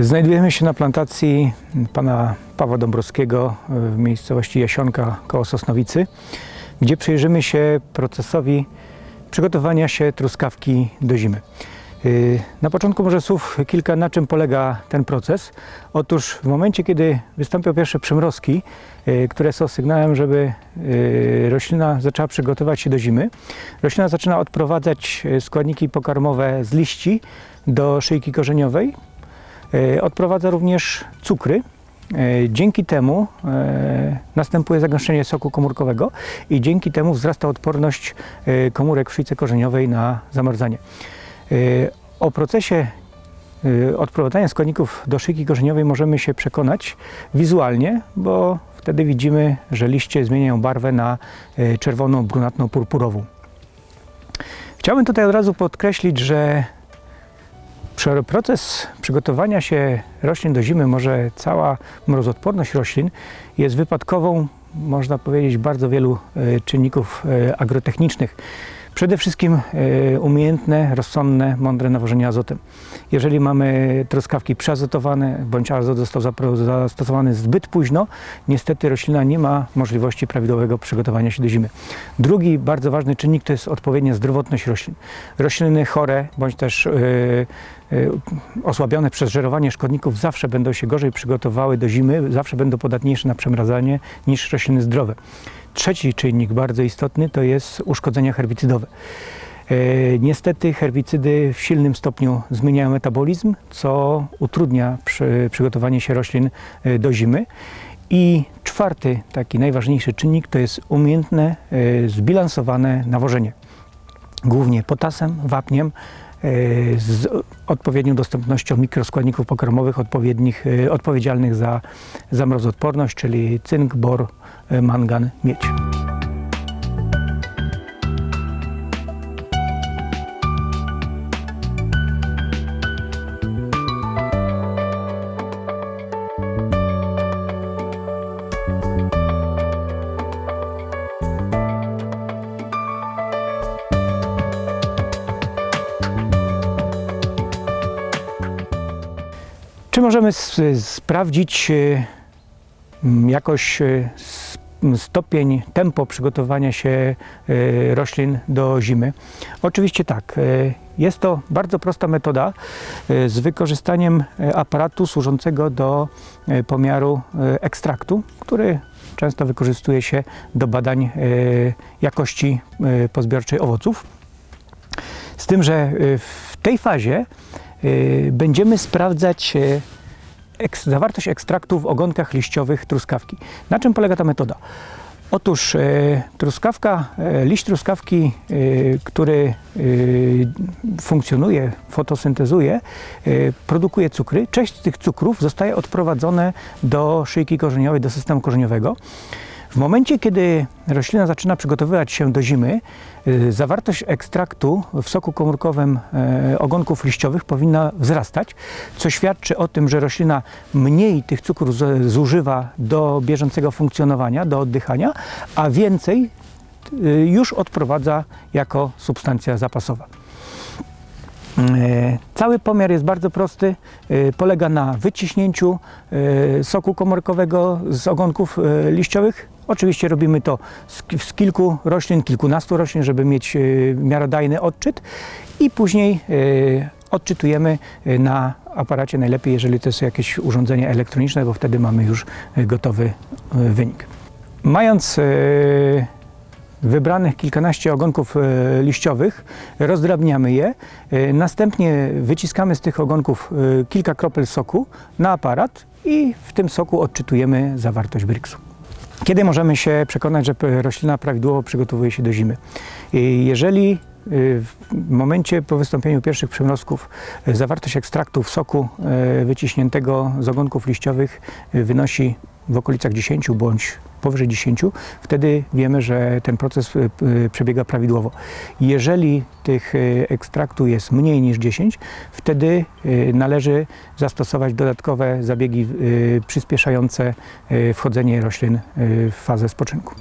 Znajdujemy się na plantacji pana Pawła Dąbrowskiego w miejscowości Jasionka koło Sosnowicy, gdzie przyjrzymy się procesowi przygotowania się truskawki do zimy. Yy, Na początku może słów kilka, na czym polega ten proces. Otóż w momencie, kiedy wystąpią pierwsze przymrozki, które są sygnałem, żeby roślina zaczęła przygotować się do zimy, roślina zaczyna odprowadzać składniki pokarmowe z liści do szyjki korzeniowej, E, Odprowadza również cukry. E, Dzięki temu e, następuje zagęszczenie soku komórkowego i dzięki temu wzrasta odporność e, komórek w korzeniowej na zamarzanie. E, O procesie e, odprowadzania składników do szyjki korzeniowej możemy się przekonać wizualnie, bo wtedy widzimy, że liście zmieniają barwę na e, czerwoną, brunatną, purpurową. Chciałbym tutaj od razu podkreślić, że Proces przygotowania się roślin do zimy, może cała mrozodporność roślin jest wypadkową, można powiedzieć, bardzo wielu e, czynników e, agrotechnicznych. Przede wszystkim e, umiejętne, rozsądne, mądre nawożenie azotem. Jeżeli mamy truskawki przeazotowane, bądź azot został zastosowany zbyt późno, niestety roślina nie ma możliwości prawidłowego przygotowania się do zimy. Drugi bardzo ważny czynnik to jest odpowiednia zdrowotność roślin. Rośliny chore, bądź też e, e, osłabione przez żerowanie szkodników zawsze będą się gorzej przygotowały do zimy, zawsze będą podatniejsze na przemrazanie niż rośliny zdrowe. Trzeci czynnik bardzo istotny to jest uszkodzenia herbicydowe. E, Niestety herbicydy w silnym stopniu zmieniają metabolizm, co utrudnia przy, przygotowanie się roślin e, do zimy. I czwarty, taki najważniejszy czynnik to jest umiejętne, e, zbilansowane nawożenie głównie potasem, wapniem, z odpowiednią dostępnością mikroskładników pokarmowych odpowiednich, e, odpowiedzialnych za, za mrozodporność, czyli cynk, bor, e, mangan, miedź. Czy możemy sprawdzić m, jakoś m, stopień, tempo przygotowania się e, roślin do zimy? Oczywiście tak. Jest to bardzo prosta metoda z wykorzystaniem aparatu służącego do pomiaru ekstraktu, który często wykorzystuje się do badań jakości pozbiorczej owoców. Z tym, że w tej fazie y, będziemy sprawdzać y, zawartość ekstraktu w ogonkach liściowych truskawki. Na czym polega ta metoda? Otóż y, truskawka, y, liść truskawki, y, który y, funkcjonuje, fotosyntezuje, y, produkuje cukry. Część z tych cukrów zostaje odprowadzone do szyjki korzeniowej, do systemu korzeniowego. W momencie, kiedy roślina zaczyna przygotowywać się do zimy, y, zawartość ekstraktu w soku komórkowym e, ogonków liściowych powinna wzrastać, co świadczy o tym, że roślina mniej tych cukrów zużywa do bieżącego funkcjonowania, do oddychania, a więcej y, już odprowadza jako substancja zapasowa. Cały pomiar jest bardzo prosty. Polega na wyciśnięciu soku komórkowego z ogonków liściowych. Oczywiście robimy to z, z kilku roślin, kilkunastu roślin, żeby mieć e, miarodajny odczyt i później e, odczytujemy e, na aparacie najlepiej, jeżeli to jest jakieś urządzenie elektroniczne, bo wtedy mamy już gotowy wynik. Mając wybranych kilkanaście ogonków liściowych, rozdrabniamy je, następnie wyciskamy z tych ogonków kilka kropel soku na aparat i w tym soku odczytujemy zawartość bryksu. Kiedy możemy się przekonać, że roślina prawidłowo przygotowuje się do zimy? Jeżeli w momencie po wystąpieniu pierwszych przymrozków y, zawartość ekstraktu w soku y, wyciśniętego z ogonków liściowych y, wynosi w okolicach 10 bądź powyżej 10, wtedy wiemy, że ten proces przebiega prawidłowo. Jeżeli tych ekstraktu jest mniej niż 10, wtedy należy zastosować dodatkowe zabiegi przyspieszające wchodzenie roślin w fazę spoczynku.